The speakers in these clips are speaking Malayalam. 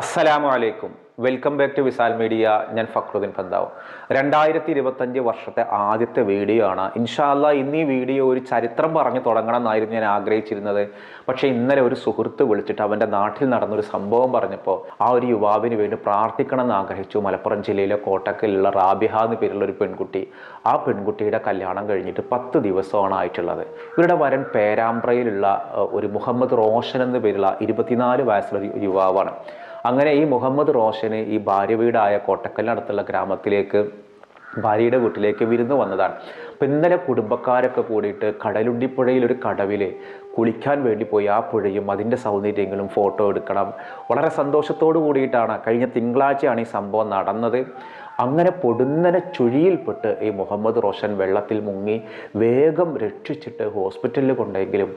അസ്സലാമു അലൈക്കും. Welcome back to Visal media. ഞാൻ ഫക്രുദ്ദീൻ ഫന്താവ് രണ്ടായിരത്തി ഇരുപത്തഞ്ച് വർഷത്തെ ആദ്യത്തെ വീഡിയോ ആണ് ഇൻഷാല്ല ഇന്ന് ഈ വീഡിയോ ഒരു ചരിത്രം പറഞ്ഞു തുടങ്ങണം എന്നായിരുന്നു ഞാൻ ആഗ്രഹിച്ചിരുന്നത്. പക്ഷേ ഇന്നലെ ഒരു സുഹൃത്ത് വിളിച്ചിട്ട് അവന്റെ നാട്ടിൽ നടന്നൊരു സംഭവം പറഞ്ഞപ്പോൾ ആ ഒരു യുവാവിന് വേണ്ടി പ്രാർത്ഥിക്കണം എന്ന് ആഗ്രഹിച്ചു. മലപ്പുറം ജില്ലയിലെ കോട്ടക്കലുള്ള റാബിഹ എന്ന് പേരുള്ള ഒരു പെൺകുട്ടി. ആ പെൺകുട്ടിയുടെ കല്യാണം കഴിഞ്ഞിട്ട് പത്ത് ദിവസമാണ് ആയിട്ടുള്ളത്. ഇവരുടെ വരൻ പേരാമ്പ്രയിലുള്ള ഒരു മുഹമ്മദ് റോഷൻ എന്ന പേരുള്ള ഇരുപത്തിനാല് വയസ്സുള്ള യുവാവാണ്. അങ്ങനെ ഈ മുഹമ്മദ് റോഷന് ഈ ഭാര്യ വീടായ കോട്ടക്കലിനടുത്തുള്ള ഗ്രാമത്തിലേക്ക് ഭാര്യയുടെ വീട്ടിലേക്ക് വിരുന്ന് വന്നതാണ്. അപ്പം ഇന്നലെ കുടുംബക്കാരൊക്കെ കൂടിയിട്ട് കടലുണ്ടിപ്പുഴയിൽ ഒരു കടവിൽ കുളിക്കാൻ വേണ്ടി പോയി ആ പുഴയും അതിന്റെ സൗന്ദര്യങ്ങളും ഫോട്ടോ എടുക്കണം. വളരെ സന്തോഷത്തോടു കൂടിയിട്ടാണ് കഴിഞ്ഞ തിങ്കളാഴ്ചയാണ് ഈ സംഭവം നടന്നത്. അങ്ങനെ പൊടുന്നനെ ചുഴിയിൽപ്പെട്ട് ഈ മുഹമ്മദ് റോഷൻ വെള്ളത്തിൽ മുങ്ങി വേഗം രക്ഷിച്ചിട്ട് ഹോസ്പിറ്റലിൽ കൊണ്ടെങ്കിലും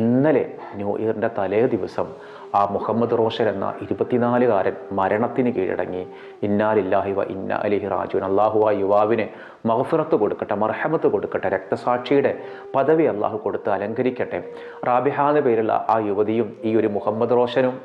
ഇന്നലെ ന്യൂ ഇയറിന്റെ തലേ ദിവസം ആ മുഹമ്മദ് റോഷൻ എന്ന ഇരുപത്തിനാലുകാരൻ മരണത്തിന് കീഴടങ്ങി. ഇന്നാലില്ലാഹി വ ഇന്ന അലിഹി റാജുൻ അള്ളാഹു ആ യുവാവിന് മഹഫിറത്ത് കൊടുക്കട്ടെ മർഹമത്ത് കൊടുക്കട്ടെ രക്തസാക്ഷിയുടെ പദവി അള്ളാഹു കൊടുത്ത് അലങ്കരിക്കട്ടെ. റാബിഹ പേരുള്ള ആ യുവതിയും ഈ ഒരു മുഹമ്മദ് റോഷനും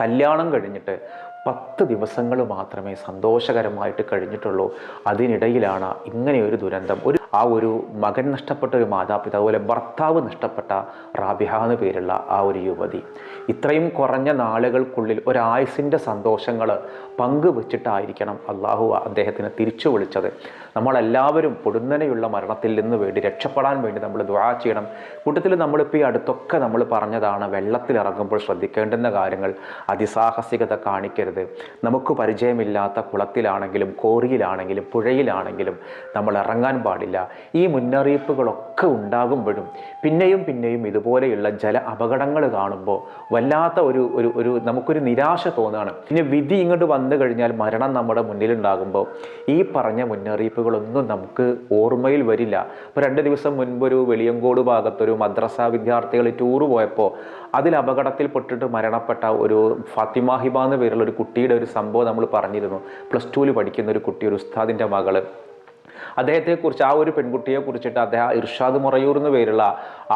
കല്യാണം കഴിഞ്ഞിട്ട് പത്ത് ദിവസങ്ങൾ മാത്രമേ സന്തോഷകരമായിട്ട് കഴിഞ്ഞിട്ടുള്ളൂ. അതിനിടയിലാണ് ഇങ്ങനെയൊരു ദുരന്തം. ഒരു ആ ഒരു മകൻ നഷ്ടപ്പെട്ട ഒരു മാതാപിതാ അതുപോലെ ഭർത്താവ് നഷ്ടപ്പെട്ട റാബിഹ എന്ന് പേരുള്ള ആ ഒരു യുവതി. ഇത്രയും കുറഞ്ഞ നാളുകൾക്കുള്ളിൽ ഒരായുസിന്റെ സന്തോഷങ്ങൾ പങ്കുവച്ചിട്ടായിരിക്കണം അള്ളാഹു അദ്ദേഹത്തിനെ തിരിച്ചു വിളിച്ചത്. നമ്മളെല്ലാവരും പൊടുന്നനെയുള്ള മരണത്തിൽ നിന്ന് വേണ്ടി രക്ഷപ്പെടാൻ വേണ്ടി നമ്മൾ ദ്വാ ചെയ്യണം. കൂട്ടത്തിൽ നമ്മളിപ്പോൾ ഈ അടുത്തൊക്കെ നമ്മൾ പറഞ്ഞതാണ് വെള്ളത്തിലിറങ്ങുമ്പോൾ ശ്രദ്ധിക്കേണ്ടുന്ന കാര്യങ്ങൾ. അതിസാഹസികത കാണിക്കരുത്. നമുക്ക് പരിചയമില്ലാത്ത കുളത്തിലാണെങ്കിലും കോറിയിലാണെങ്കിലും പുഴയിലാണെങ്കിലും നമ്മൾ ഇറങ്ങാൻ പാടില്ല. ഈ മുന്നറിയിപ്പുകളൊക്കെ ഉണ്ടാകുമ്പോഴും പിന്നെയും പിന്നെയും ഇതുപോലെയുള്ള ജല അപകടങ്ങൾ കാണുമ്പോൾ വല്ലാത്ത ഒരു ഒരു ഒരു നമുക്കൊരു നിരാശ തോന്നുകയാണ് പിന്നെ വിധി ഇങ്ങോട്ട് വന്നു കഴിഞ്ഞാൽ മരണം നമ്മുടെ മുന്നിലുണ്ടാകുമ്പോൾ ഈ പറഞ്ഞ മുന്നറിയിപ്പുകളൊന്നും നമുക്ക് ഓർമ്മയിൽ വരില്ല. ഇപ്പോൾ രണ്ട് ദിവസം മുൻപ് ഒരു വെളിയങ്കോട് ഭാഗത്തൊരു മദ്രസ വിദ്യാർത്ഥികൾ ടൂർ പോയപ്പോൾ അതിൽ അപകടത്തിൽപ്പെട്ടിട്ട് മരണപ്പെട്ട ഒരു ഫാത്തിമ ഹിബ എന്ന് പേരുള്ള ഒരു കുട്ടിയുടെ ഒരു സംഭവം നമ്മൾ പറഞ്ഞിരുന്നു. പ്ലസ് ടുവിൽ പഠിക്കുന്ന ഒരു കുട്ടി ഒരു ഉസ്താദിന്റെ മകൾ. അദ്ദേഹത്തെക്കുറിച്ച് ആ ഒരു പെൺകുട്ടിയെ കുറിച്ചിട്ട് അദ്ദേഹം ഇർഷാദ് മുറയൂർ എന്ന് പേരുള്ള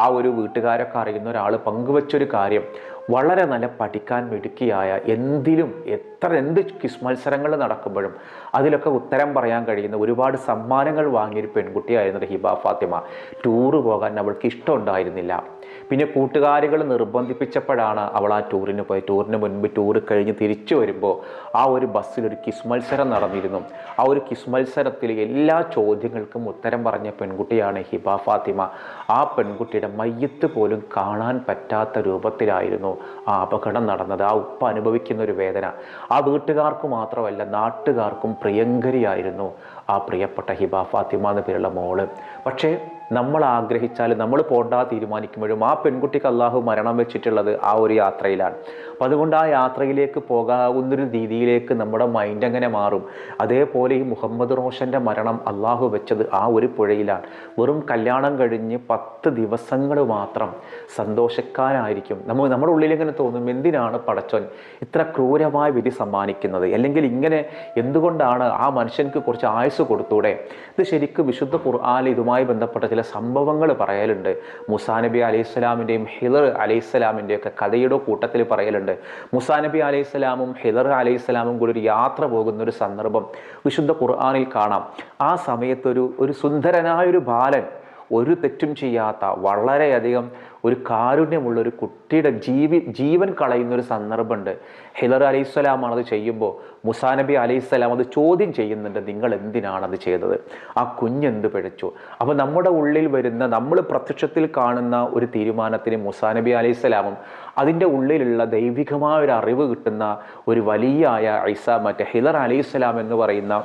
ആ ഒരു വീട്ടുകാരൊക്കെ അറിയുന്ന ഒരാൾ പങ്കുവച്ചൊരു കാര്യം. വളരെ നല്ല പഠിക്കാൻ മിടുക്കിയായ എന്തിലും എത്ര എന്ത് ക്വിസ് മത്സരങ്ങൾ നടക്കുമ്പോഴും അതിലൊക്കെ ഉത്തരം പറയാൻ കഴിയുന്ന ഒരുപാട് സമ്മാനങ്ങൾ വാങ്ങിയൊരു പെൺകുട്ടിയായിരുന്നു ഹിബ ഫാത്തിമ. ടൂറ് പോകാൻ അവൾക്ക് ഇഷ്ടമുണ്ടായിരുന്നില്ല. പിന്നെ കൂട്ടുകാരികൾ നിർബന്ധിപ്പിച്ചപ്പോഴാണ് അവൾ ആ ടൂറിന് പോയി. ടൂറിന് മുൻപ് ടൂർ കഴിഞ്ഞ് തിരിച്ചു വരുമ്പോൾ ആ ഒരു ബസ്സിൽ ഒരു കിസ് മത്സരം നടന്നിരുന്നു. ആ ഒരു കിസ് മത്സരത്തിൽ എല്ലാ ചോദ്യങ്ങൾക്കും ഉത്തരം പറഞ്ഞ പെൺകുട്ടിയാണ് ഹിബ ഫാത്തിമ. ആ പെൺകുട്ടിയുടെ മയ്യത്ത് പോലും കാണാൻ പറ്റാത്ത രൂപത്തിലായിരുന്നു ആ അപകടം നടന്നത് ആ ഉപ്പ അനുഭവിക്കുന്ന ഒരു വേദന. ആ വീട്ടുകാർക്ക് മാത്രമല്ല നാട്ടുകാർക്കും പ്രിയങ്കരിയായിരുന്നു. ആ പ്രിയപ്പെട്ട ഹിബ ഫാത്തിമ എന്ന പേരുള്ള മോൾ. പക്ഷേ നമ്മൾ ആഗ്രഹിച്ചാൽ നമ്മൾ പോണ്ടാ തീരുമാനിക്കുമ്പോഴും ആ പെൺകുട്ടിക്ക് അള്ളാഹു മരണം വെച്ചിട്ടുള്ളത് ആ ഒരു യാത്രയിലാണ്. അപ്പം അതുകൊണ്ട് ആ യാത്രയിലേക്ക് പോകാവുന്നൊരു രീതിയിലേക്ക് നമ്മുടെ മൈൻഡ് അങ്ങനെ മാറും? അതേപോലെ ഈ മുഹമ്മദ് റോഷന്റെ മരണം അള്ളാഹു വെച്ചത് ആ ഒരു പുഴയിലാണ്. വെറും കല്യാണം കഴിഞ്ഞ് പത്ത് ദിവസങ്ങൾ മാത്രം സന്തോഷക്കാരായിരിക്കും. നമ്മൾ നമ്മുടെ ഉള്ളിൽ എങ്ങനെ തോന്നും എന്തിനാണ് പടച്ചോൻ ഇത്ര ക്രൂരമായ വിധി സമ്മാനിക്കുന്നത്? അല്ലെങ്കിൽ ഇങ്ങനെ എന്തുകൊണ്ടാണ് ആ മനുഷ്യനക്ക് കുറച്ച് ആയുസ് കൊടുത്തൂടെ? ഇത് ശരിക്കും വിശുദ്ധ ഖുർആാനിൽ ഇതുമായി ബന്ധപ്പെട്ട ചില സംഭവങ്ങൾ പറയലുണ്ട്. മുസാ നബി അലൈഹി സ്വലാമിന്റെയും ഹിദർ അലൈഹി സ്വലാമിന്റെയും ഒക്കെ കഥയുടെ കൂട്ടത്തിൽ പറയലുണ്ട്. മുസാ നബി അലൈഹി സ്വലാമും ഹിദർ അലൈഹി സ്വലാമും കൂടി ഒരു യാത്ര പോകുന്ന ഒരു സന്ദർഭം വിശുദ്ധ ഖുർആാനിൽ കാണാം. ആ സമയത്തൊരു ഒരു സുന്ദരനായൊരു ബാലൻ ഒരു തെറ്റും ചെയ്യാത്ത വളരെയധികം ഒരു കാരുണ്യമുള്ള ഒരു കുട്ടിയുടെ ജീവി ജീവൻ കളയുന്ന ഒരു സന്ദർഭമുണ്ട്. ഹിലർ അലൈഹിസ്സലാമാണ് അത് ചെയ്യുമ്പോൾ മുസാ നബി അലൈഹിസ്സലാം അത് ചോദ്യം ചെയ്യുന്നുണ്ട് നിങ്ങൾ എന്തിനാണ് അത് ചെയ്തത്? ആ കുഞ്ഞെന്ത് പിഴച്ചു അപ്പോൾ നമ്മുടെ ഉള്ളിൽ വരുന്ന നമ്മൾ പ്രത്യക്ഷത്തിൽ കാണുന്ന ഒരു തീരുമാനത്തിന് മുസാ നബി അലൈഹിസ്സലാമും അതിന്റെ ഉള്ളിലുള്ള ദൈവികമായ ഒരു അറിവ് കിട്ടുന്ന ഒരു വലിയായ ഐസ മറ്റേ ഹിലർ അലൈഹിസ്സലാം എന്ന് പറയുന്ന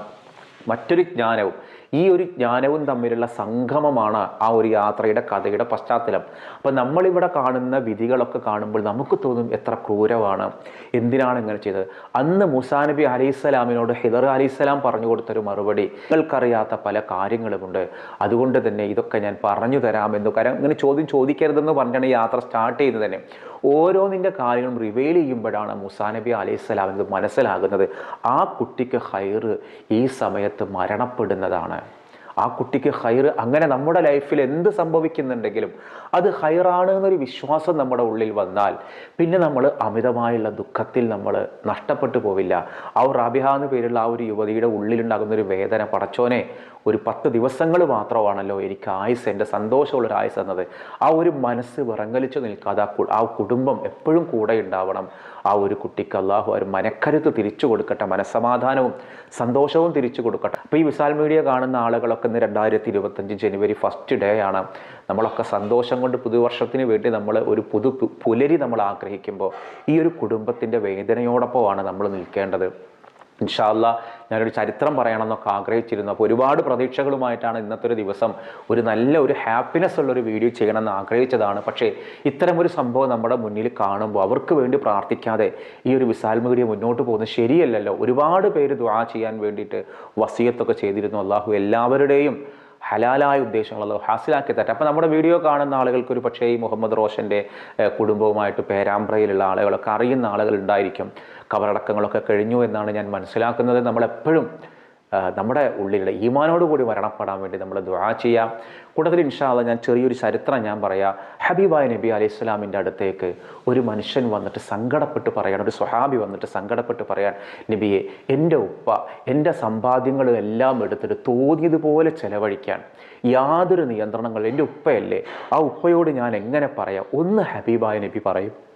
മറ്റൊരു ജ്ഞാനവും ഈ ഒരു ജ്ഞാനവും തമ്മിലുള്ള സംഗമമാണ് ആ ഒരു യാത്രയുടെ കഥയുടെ പശ്ചാത്തലം. അപ്പം നമ്മളിവിടെ കാണുന്ന വിധികളൊക്കെ കാണുമ്പോൾ നമുക്ക് തോന്നും എത്ര ക്രൂരമാണ്. എന്തിനാണ് ഇങ്ങനെ ചെയ്തത്? അന്ന് മുസാ നബി അലൈഹിസ്സലാമിനോട് ഹിദർ അലൈഹിസ്സലാം പറഞ്ഞു കൊടുത്തൊരു മറുപടി നിങ്ങൾക്കറിയാത്ത പല കാര്യങ്ങളുമുണ്ട്. അതുകൊണ്ട് തന്നെ ഇതൊക്കെ ഞാൻ പറഞ്ഞു തരാമെന്ന് കാരണം ഇങ്ങനെ ചോദ്യം ചോദിക്കരുതെന്ന് പറഞ്ഞാണ് ഈ യാത്ര സ്റ്റാർട്ട് ചെയ്യുന്നത് തന്നെ. ഓരോന്നിന്റെ കാര്യങ്ങളും റിവേൽ ചെയ്യുമ്പോഴാണ് മുസാ നബി അലൈഹിസ്സലാം ഇത് മനസ്സിലാകുന്നത്. ആ കുട്ടിക്ക് ഹൈറ് ഈ സമയത്ത് മരണപ്പെടുന്നതാണ്. ആ കുട്ടിക്ക് ഹൈർ അങ്ങനെ നമ്മുടെ ലൈഫിൽ എന്ത് സംഭവിക്കുന്നുണ്ടെങ്കിലും അത് ഹൈറാണ് എന്നൊരു വിശ്വാസം നമ്മുടെ ഉള്ളിൽ വന്നാൽ പിന്നെ നമ്മൾ അമിതമായുള്ള ദുഃഖത്തിൽ നമ്മൾ നഷ്ടപ്പെട്ടു പോവില്ല. ആ റബിഹ എന്ന പേരുള്ള ആ ഒരു യുവതിയുടെ ഉള്ളിലുണ്ടാകുന്ന ഒരു വേദന പടച്ചോനെ ഒരു പത്ത് ദിവസങ്ങൾ മാത്രമാണല്ലോ എനിക്ക് ആയുസ് എന്റെ സന്തോഷമുള്ളൊരു ആയുസ് എന്നത് ആ ഒരു മനസ്സ് വിറങ്ങലിച്ചു നിൽക്കാതെ ആ കുടുംബം എപ്പോഴും കൂടെ ഉണ്ടാവണം. ആ ഒരു കുട്ടിക്ക് അള്ളാഹു ഒരു മനക്കരുത്ത് തിരിച്ചു കൊടുക്കട്ടെ മനസ്സമാധാനവും സന്തോഷവും തിരിച്ചു കൊടുക്കട്ടെ. അപ്പോൾ ഈ വിശാൽ മീഡിയ കാണുന്ന ആളുകളൊക്കെ ഇന്ന് രണ്ടായിരത്തി ഇരുപത്തഞ്ച് ജനുവരി ഫസ്റ്റ് ഡേ ആണ്. നമ്മളൊക്കെ സന്തോഷം കൊണ്ട് പുതുവർഷത്തിന് വേണ്ടി നമ്മൾ ഒരു പുതു പുലരി നമ്മൾ ആഗ്രഹിക്കുമ്പോൾ ഈ ഒരു കുടുംബത്തിന്റെ വേദനയോടൊപ്പമാണ് നമ്മൾ നിൽക്കേണ്ടത്. ഇൻഷാല്ല ഞാനൊരു ചരിത്രം പറയണമെന്നൊക്കെ ആഗ്രഹിച്ചിരുന്നു. അപ്പോൾ ഒരുപാട് പ്രതീക്ഷകളുമായിട്ടാണ് ഇന്നത്തെ ഒരു ദിവസം ഒരു നല്ല ഒരു ഹാപ്പിനെസ് ഉള്ള ഒരു വീഡിയോ ചെയ്യണമെന്ന് ആഗ്രഹിച്ചതാണ്. പക്ഷേ ഇത്തരം ഒരു സംഭവം നമ്മുടെ മുന്നിൽ കാണുമ്പോൾ അവർക്ക് വേണ്ടി പ്രാർത്ഥിക്കാതെ ഈ ഒരു വിശാൽമുഖിയെ മുന്നോട്ട് പോകുന്നത് ശരിയല്ലല്ലോ. ഒരുപാട് പേര് ദ്വാ ചെയ്യാൻ വേണ്ടിയിട്ട് വസീയത്തൊക്കെ ചെയ്തിരുന്നു. അള്ളാഹു എല്ലാവരുടെയും ഹലാലായ ഉദ്ദേശങ്ങൾ ഹാസിലാക്കി തരട്ടെ അപ്പോൾ നമ്മുടെ വീഡിയോ കാണുന്ന ആളുകൾക്ക് ഒരു പക്ഷേ ഈ മുഹമ്മദ് റോഷന്റെ കുടുംബവുമായിട്ട് പേരാമ്പ്രയിലുള്ള ആളുകളൊക്കെ അറിയുന്ന ആളുകൾ ഉണ്ടായിരിക്കും. കബറടക്കങ്ങളൊക്കെ കഴിഞ്ഞു എന്നാണ് ഞാൻ മനസ്സിലാക്കുന്നത്. നമ്മളെപ്പോഴും നമ്മുടെ ഉള്ളിലുള്ള ഈമാനോട് കൂടി മരണപ്പെടാൻ വേണ്ടി നമ്മൾ ദുആ ചെയ്യാം. കൂടുതൽ ഇൻഷാല്ല ഞാൻ ചെറിയൊരു ചരിത്രം ഞാൻ പറയാം. ഹബീബായ നബി അലൈഹി സ്വലാമിന്റെ അടുത്തേക്ക് ഒരു മനുഷ്യൻ വന്നിട്ട് സങ്കടപ്പെട്ട് പറയാൻ ഒരു സ്വഹാബി വന്നിട്ട് സങ്കടപ്പെട്ട് പറയാൻ നബിയെ എന്റെ ഉപ്പ എന്റെ സമ്പാദ്യങ്ങളും എല്ലാം എടുത്തിട്ട് തോന്നിയതുപോലെ ചെലവഴിക്കാൻ യാതൊരു നിയന്ത്രണങ്ങളും എന്റെ ഉപ്പയല്ലേ? ആ ഉപ്പയോട് ഞാൻ എങ്ങനെ പറയാം? ഒന്ന് ഹബീബായ നബി പറയും.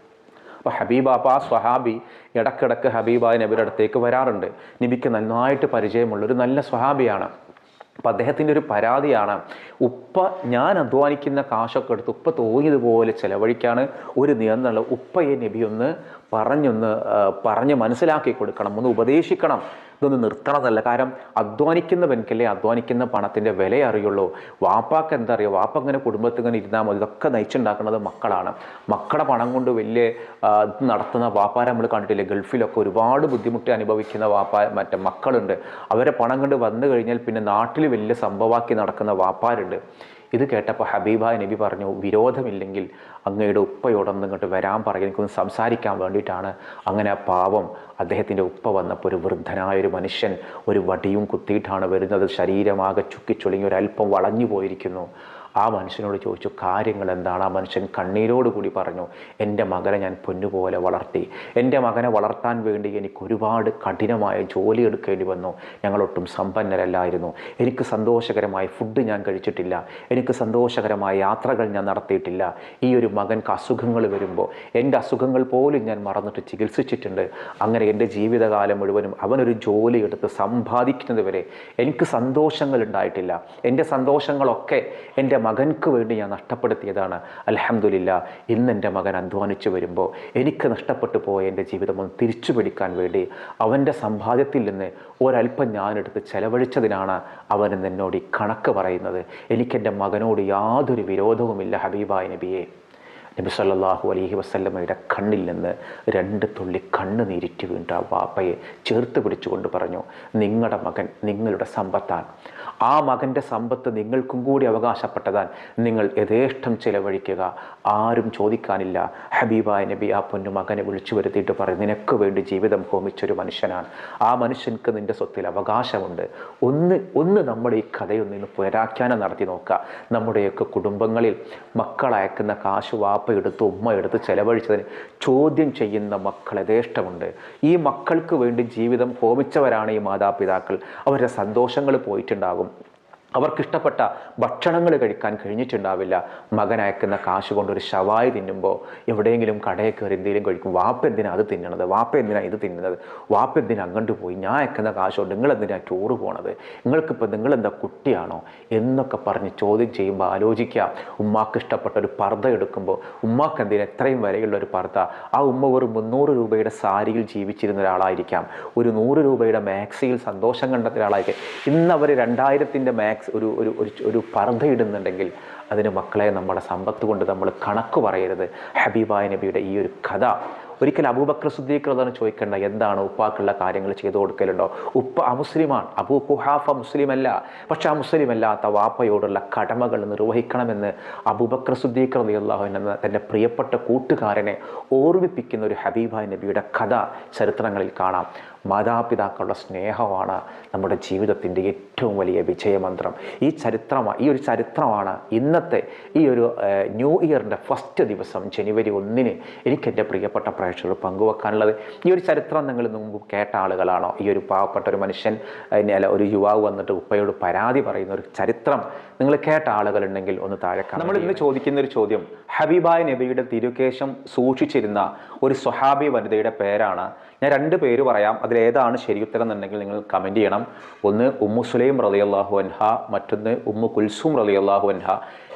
അപ്പോൾ ഹബീബ ആ സ്വഹാബി ഇടക്കിടക്ക് ഹബീബായ നബിയുടെ അടുത്തേക്ക് വരാറുണ്ട്. നബിക്ക് നന്നായിട്ട് പരിചയമുള്ള ഒരു നല്ല സ്വഹാബിയാണ്. അപ്പം അദ്ദേഹത്തിന്റെ ഒരു പരാതിയാണ് ഉപ്പ ഞാൻ അധ്വാനിക്കുന്ന കാശൊക്കെ എടുത്ത് ഉപ്പ തോന്നിയതുപോലെ ചിലവഴിക്കാണ്. ഒരു നിയന്ത്രണം ഉപ്പയെ നബി ഒന്ന് പറഞ്ഞൊന്ന് പറഞ്ഞ് മനസ്സിലാക്കി കൊടുക്കണം ഒന്ന് ഉപദേശിക്കണം. ഇതൊന്ന് നിർത്തണമെന്നല്ല കാരണം അധ്വാനിക്കുന്നവൻക്കല്ലേ അധ്വാനിക്കുന്ന പണത്തിന്റെ വില അറിയുള്ളൂ. വാപ്പാക്ക് എന്താ അറിയുക വാപ്പ ഇങ്ങനെ കുടുംബത്തിൽ ഇങ്ങനെ ഇരുന്നാൽ മതി. ഇതൊക്കെ നയിച്ചുണ്ടാക്കുന്നത് മക്കളാണ്. മക്കളുടെ പണം കൊണ്ട് വലിയ നടത്തുന്ന വാപ്പാരെ നമ്മൾ കണ്ടിട്ടില്ലേ? ഗൾഫിലൊക്കെ ഒരുപാട് ബുദ്ധിമുട്ട് അനുഭവിക്കുന്ന വാപ്പ മറ്റേ മക്കളുണ്ട്. അവരെ പണം കൊണ്ട് വന്നു കഴിഞ്ഞാൽ പിന്നെ നാട്ടിൽ വലിയ സംഭവമാക്കി നടക്കുന്ന വാപ്പാരുണ്ട്. ഇത് കേട്ടപ്പോൾ ഹബീബ നബി പറഞ്ഞു വിരോധമില്ലെങ്കിൽ അങ്ങയുടെ ഉപ്പയോടൊന്ന് ഇങ്ങോട്ട് വരാൻ പറയും എനിക്കൊന്ന് സംസാരിക്കാൻ വേണ്ടിയിട്ടാണ്. അങ്ങനെ ആ പാവം അദ്ദേഹത്തിന്റെ ഉപ്പ വന്നപ്പോൾ ഒരു വൃദ്ധനായ ഒരു മനുഷ്യൻ ഒരു വടിയും കുത്തിയിട്ടാണ് വരുന്നത്. ശരീരമാകെ ചുക്കിച്ചൊളിങ്ങി ഒരല്പം വളഞ്ഞു പോയിരിക്കുന്നു ആ മനുഷ്യനോട് ചോദിച്ചു കാര്യങ്ങൾ എന്താണ് ആ മനുഷ്യൻ കണ്ണീരോട് കൂടി പറഞ്ഞു എന്റെ മകനെ ഞാൻ പൊന്നുപോലെ വളർത്തി. എന്റെ മകനെ വളർത്താൻ വേണ്ടി എനിക്ക് ഒരുപാട് കഠിനമായ ജോലി എടുക്കേണ്ടി വന്നു. ഞങ്ങളൊട്ടും സമ്പന്നരല്ലായിരുന്നു. എനിക്ക് സന്തോഷകരമായ ഫുഡ് ഞാൻ കഴിച്ചിട്ടില്ല. എനിക്ക് സന്തോഷകരമായ യാത്രകൾ ഞാൻ നടത്തിയിട്ടില്ല. ഈ ഒരു മകൻക്ക് അസുഖങ്ങൾ വരുമ്പോൾ എന്റെ അസുഖങ്ങൾ പോലും ഞാൻ മറന്നിട്ട് ചികിത്സിച്ചിട്ടുണ്ട്. അങ്ങനെ എന്റെ ജീവിതകാലം മുഴുവനും അവനൊരു ജോലി എടുത്ത് സമ്പാദിക്കുന്നത് വരെ എനിക്ക് സന്തോഷങ്ങൾ ഉണ്ടായിട്ടില്ല. എന്റെ സന്തോഷങ്ങളൊക്കെ എന്റെ മകൻക്ക് വേണ്ടി ഞാൻ നഷ്ടപ്പെടുത്തിയതാണ്. അലഹമില്ല ഇന്ന് എന്റെ മകൻ അധ്വാനിച്ചു വരുമ്പോൾ എനിക്ക് നഷ്ടപ്പെട്ടു പോയ എന്റെ ജീവിതം ഒന്ന് തിരിച്ചു പിടിക്കാൻ വേണ്ടി അവന്റെ സമ്പാദ്യത്തിൽ നിന്ന് ഒരല്പം ഞാനെടുത്ത് ചെലവഴിച്ചതിനാണ് അവൻ എന്നോട് ഈ കണക്ക് പറയുന്നത്. എനിക്കെന്റെ മകനോട് യാതൊരു വിരോധവുമില്ല ഹബീബായ നബിയെ. നബി സല്ലാഹു അലഹി വസ്ല്ലമ്മയുടെ കണ്ണിൽ നിന്ന് രണ്ട് തുള്ളി കണ്ണ് നീരിറ്റ് വീണ്ട വാപ്പയെ ചേർത്ത് പിടിച്ചുകൊണ്ട് പറഞ്ഞു നിങ്ങളുടെ മകൻ നിങ്ങളുടെ സമ്പത്താണ്. ആ മകന്റെ സമ്പത്ത് നിങ്ങൾക്കും കൂടി അവകാശപ്പെട്ടതാൻ നിങ്ങൾ യഥേഷ്ടം ചിലവഴിക്കുക. ആരും ചോദിക്കാനില്ല. ഹബീബായ നബി ആ പൊന്നു മകനെ വിളിച്ചു വരുത്തിയിട്ട് പറയും നിനക്ക് വേണ്ടി ജീവിതം ഹോമിച്ചൊരു മനുഷ്യനാണ്. ആ മനുഷ്യൻക്ക് നിന്റെ സ്വത്തിൽ അവകാശമുണ്ട്. ഒന്ന് ഒന്ന് നമ്മുടെ ഈ കഥയൊന്ന് പുരാഖ്യാനം നടത്തി നോക്കുക. നമ്മുടെയൊക്കെ കുടുംബങ്ങളിൽ മക്കളയക്കുന്ന കാശ് എടുത്ത് ഉമ്മ എടുത്ത് ചെലവഴിച്ചതിന് ചോദ്യം ചെയ്യുന്ന മക്കളെ ദേഷ്ടമുണ്ട് ഈ മക്കൾക്ക് വേണ്ടി ജീവിതം ഹോമിച്ചവരാണ് ഈ മാതാപിതാക്കൾ. അവരുടെ സന്തോഷങ്ങൾ പോയിട്ടുണ്ടാകും. അവർക്കിഷ്ടപ്പെട്ട ഭക്ഷണങ്ങൾ കഴിക്കാൻ കഴിഞ്ഞിട്ടുണ്ടാവില്ല. മകൻ അയക്കുന്ന കാശ് കൊണ്ടൊരു ശവായി തിന്നുമ്പോൾ എവിടെയെങ്കിലും കടയിൽ കയറി എന്തെങ്കിലും കഴിക്കും. വാപ്പ എന്തിനാ അത് തിന്നണത്? വാപ്പ എന്തിനാ ഇത് തിന്നുന്നത് വാപ്പ എന്തിനാ അങ്ങോട്ട് പോയി? ഞാൻ അയക്കുന്ന കാശ് കൊണ്ട് നിങ്ങൾ എന്തിനാ ടൂറ് പോണത്? നിങ്ങൾക്കിപ്പോൾ നിങ്ങളെന്താ കുട്ടിയാണോ എന്നൊക്കെ പറഞ്ഞ് ചോദ്യം ചെയ്യുമ്പോൾ ആലോചിക്കുക. ഉമ്മാക്ക് ഇഷ്ടപ്പെട്ട ഒരു പർദ്ദ എടുക്കുമ്പോൾ ഉമ്മാക്ക് എന്തിനാ എത്രയും വരെയുള്ള ഒരു പർദ്ദ? ആ ഉമ്മ ഒരു മുന്നൂറ് രൂപയുടെ സാരിയിൽ ജീവിച്ചിരുന്ന ഒരാളായിരിക്കാം. ഒരു നൂറ് രൂപയുടെ മാക്സിയിൽ സന്തോഷം കണ്ടെത്തിയ ഒരാളായിരിക്കും. ഇന്ന് അവർ രണ്ടായിരത്തിന്റെ മാക്സ് ഒരു ഒരു ഒരു ഒരു പർദ്ധയിടുന്നുണ്ടെങ്കിൽ അതിന് മക്കളെ നമ്മുടെ സമ്പത്ത് കൊണ്ട് നമ്മൾ കണക്ക് പറയരുത്. ഹബീബായ നബിയുടെ ഈ ഒരു കഥ. ഒരിക്കൽ അബൂബക്കർ സുദ്ദീഖ്റതാണ് ചോദിക്കേണ്ട എന്താണ് ഉപ്പാക്കുള്ള കാര്യങ്ങൾ ചെയ്തു കൊടുക്കലുണ്ടോ? ഉപ്പ അമുസ്ലിമാണ്. അബൂ കുഹാഫ മുസ്ലിമല്ല. പക്ഷെ ആ മുസ്ലിം അല്ലാത്ത വാപ്പയോടുള്ള കടമകൾ നിർവഹിക്കണമെന്ന് അബൂബക്കർ സുദ്ദീഖ് റളിയല്ലാഹു എന്ന തന്റെ പ്രിയപ്പെട്ട കൂട്ടുകാരനെ ഓർമ്മിപ്പിക്കുന്ന ഒരു ഹബീബായ നബിയുടെ കഥ ചരിത്രങ്ങളിൽ കാണാം. മാതാപിതാക്കളുടെ സ്നേഹമാണ് നമ്മുടെ ജീവിതത്തിന്റെ ഏറ്റവും വലിയ വിജയമന്ത്രം. ഈ ചരിത്രമാണ് ഈ ഒരു ചരിത്രമാണ് ഇന്നത്തെ ഈ ഒരു ന്യൂ ഇയറിന്റെ ഫസ്റ്റ് ദിവസം ജനുവരി ഒന്നിന് എനിക്ക് എന്റെ പ്രിയപ്പെട്ട പ്രേക്ഷകർ പങ്കുവെക്കാനുള്ളത്. ഈ ഒരു ചരിത്രം നിങ്ങൾ മുമ്പ് കേട്ട ആളുകളാണോ? ഈ ഒരു പാവപ്പെട്ട ഒരു മനുഷ്യൻ അല്ല ഒരു യുവാവ് വന്നിട്ട് ഉപ്പയോട് പരാതി പറയുന്ന ഒരു ചരിത്രം നിങ്ങൾ കേട്ട ആളുകളുണ്ടെങ്കിൽ ഒന്ന് താഴെ നമ്മൾ ഇന്ന് ചോദിക്കുന്ന ഒരു ചോദ്യം ഹബീബായ് നബിയുടെ തിരുകേശം സൂക്ഷിച്ചിരുന്ന ഒരു സ്വഹാബി വനിതയുടെ പേരാണ് ഞാൻ രണ്ട് പേര് പറയാം. അതിലേതാണ് ശരിയുത്തരം എന്നുണ്ടെങ്കിൽ നിങ്ങൾ കമന്റ് ചെയ്യണം. ഒന്ന് ഉമ്മു സുലൈം റളിയല്ലാഹു അൻഹ മറ്റൊന്ന് ഉമ്മു കുൽസും കുൽസൂം അള്ളാഹു അൻഹ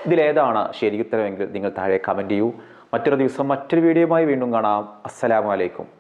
ഇതിലേതാണ് ശരിയുത്തരമെങ്കിൽ നിങ്ങൾ താഴെ കമന്റ് ചെയ്യൂ. മറ്റൊരു ദിവസം മറ്റൊരു വീഡിയോയുമായി വീണ്ടും കാണാം. അസ്സലാമു അലൈക്കും.